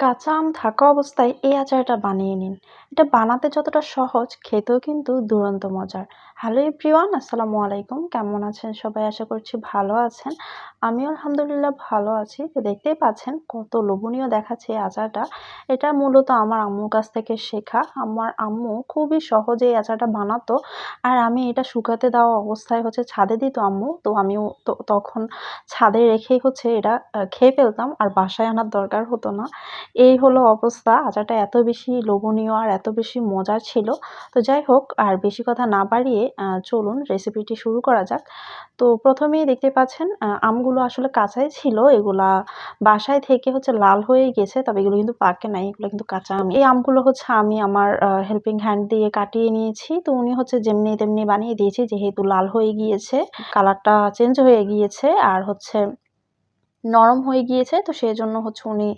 কাঁচা আম থাকা অবস্থায় এই আচারটা বানিয়ে নিন। এটা বানাতে যতটা সহজ, খেতেও কিন্তু দুরন্ত মজার। হ্যালো এভরিওয়ান আসসালামু আলাইকুম। কেমন আছেন সবাই? আশা করছি ভালো আছেন। আমিও আলহামদুলিল্লাহ ভালো আছি। তো দেখতেই পাচ্ছেন কত লোভনীয় দেখাচ্ছে এই আচারটা। এটা মূলত আমার আম্মুর কাছ থেকে শেখা। আমার আম্মু খুবই সহজে এই আচারটা বানাতো। আর আমি এটা শুকাতে দেওয়া অবস্থায় হচ্ছে ছাদে দিত আম্মু। তো আমিও তো তখন ছাদে রেখেই হচ্ছে এটা খেয়ে ফেলতাম। আর বাসায় আনার দরকার হতো না। এই হলো অবস্থা। আচারটা এত বেশি লোভনীয় আর এত বেশি মজার ছিল। তো যাই হোক, আর বেশি কথা না বাড়িয়ে চলুন রেসিপিটি শুরু করা যাক। তো প্রথমেই দেখতে পাচ্ছেন আমগুলো আসলে কাঁচাই ছিল। এগুলা বাসায় থেকে হচ্ছে লাল হয়ে গেছে। তবে এগুলো কিন্তু পাকে নাই। এগুলো কিন্তু কাঁচা আম। এই আমগুলো হচ্ছে আমি আমার হেল্পিং হ্যান্ড দিয়ে কাটিয়ে নিয়েছি। তো উনি হচ্ছে যেমনি তেমনি বানিয়ে দিয়েছে, যেহেতু লাল হয়ে গিয়েছে। কালারটা চেঞ্জ হয়ে গিয়েছে আর হচ্ছে নরম হয়ে গিয়েছে। তো সেই জন্য হচ্ছে উনি,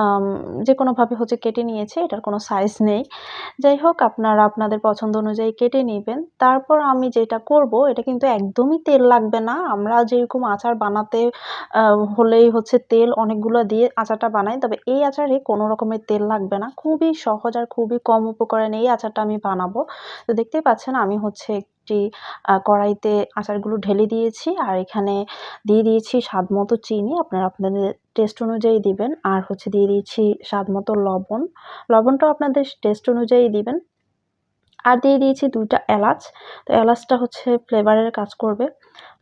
আম, যেকোনোভাবে হচ্ছে কেটে নিয়েছে। এটার কোনো সাইজ নেই। যাই হোক, আপনারা আপনাদের পছন্দ অনুযায়ী কেটে নেবেন তারপর আমি যেটা করব, এটা কিন্তু একদমই তেল লাগবে না। আমরা যেরকম আচার বানাতে হলেই হচ্ছে তেল অনেকগুলো দিয়ে আচারটা বানাই। তবে এই আচারে কোনো রকমের তেল লাগবে না। খুবই সহজ আর খুবই কম উপকরণে এই আচারটা আমি বানাবো। তো দেখতেই পাচ্ছেন, আমি হচ্ছে একটি কড়াইতে আচারগুলো ঢেলে দিয়েছি। আর এখানে দিয়ে দিয়েছি স্বাদ মতো চিনি। আপনারা আপনাদের টেস্ট অনুযায়ী দিবেন। আর হচ্ছে দিয়ে দিয়েছি স্বাদ মতো লবণ। লবণটাও আপনাদের টেস্ট অনুযায়ী দিবেন। আর দিয়ে দিয়েছি দুইটা এলাচ। তো এলাচটা হচ্ছে ফ্লেভারের কাজ করবে।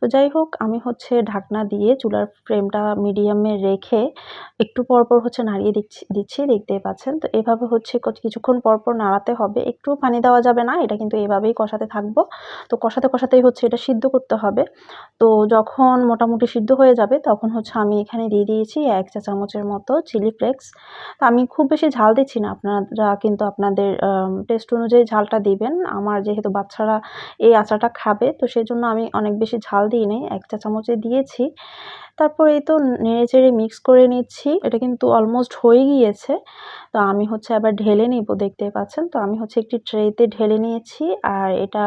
তো যাই হোক আমি হচ্ছে ঢাকনা দিয়ে চুলার ফ্লেমটা মিডিয়ামে রেখে একটু পরপর হচ্ছে নাড়িয়ে দিচ্ছি দিচ্ছি দেখতেই পাচ্ছেন। তো এভাবে হচ্ছে কিছুক্ষণ পরপর নাড়াতে হবে। একটু পানি দেওয়া যাবে না। এটা কিন্তু এভাবেই কষাতে থাকব। তো কষাতে, কষাতেই হচ্ছে এটা সিদ্ধ করতে হবে। তো যখন মোটামুটি সিদ্ধ হয়ে যাবে তখন হচ্ছে আমি এখানে দিয়ে দিয়েছি এক চা চামচের মতো চিলি ফ্লেক্স। তো আমি খুব বেশি ঝাল দিচ্ছি না। আপনারা কিন্তু আপনাদের টেস্ট অনুযায়ী ঝালটা দিবেন। আমার যেহেতু বাচ্চারা এই আচারটা খাবে তো সেজন্য আমি অনেক বেশি ঝাল দিই নাই। ১ চা চামচে দিয়েছি। তারপর এই তো নেড়ে চেড়ে মিক্স করে নিচ্ছি। এটা কিন্তু অলমোস্ট হয়ে গিয়েছে। তো আমি হচ্ছে আবার ঢেলে নিব দেখতে পাচ্ছেন। তো আমি হচ্ছে একটি ট্রেতে ঢেলে নিয়েছি। আর এটা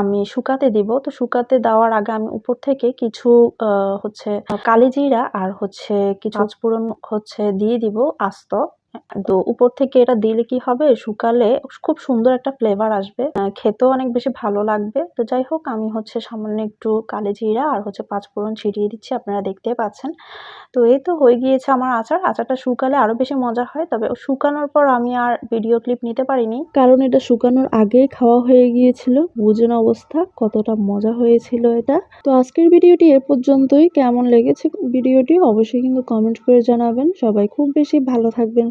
আমি শুকাতে দিব। তো শুকাতে দেওয়ার আগে আমি উপর থেকে কিছু হচ্ছে কালিজিরা আর হচ্ছে কিছু পাঁচফোড়ন হচ্ছে দিয়ে দিব আস্ত। তো উপর থেকে এটা দিলে কি হবে শুকালে খুব সুন্দর একটা ফ্লেভার আসবে। খেতেও অনেক বেশি ভালো লাগবে। তো যাই হোক আমি হচ্ছে সামান্য একটু কালিজিরা আর হচ্ছে পাঁচফোড়ন ছিটিয়ে দিচ্ছি। আপনারা দেখতে পাচ্ছেন। তো এই তো হয়ে গিয়েছে আমার আচার। আচারটা শুকালে আরও বেশি মজা হয়। তবে শুকানোর পর আমি আর ভিডিও ক্লিপ নিতে পারিনি। কারণ এটা শুকানোর আগেই খাওয়া হয়ে গিয়েছিল। বুঝেন অবস্থা কতটা মজা হয়েছিল এটা। তো আজকের ভিডিওটি এ পর্যন্তই। কেমন লেগেছে ভিডিওটি অবশ্যই কিন্তু কমেন্ট করে জানাবেন। সবাই খুব বেশি ভালো থাকবেন,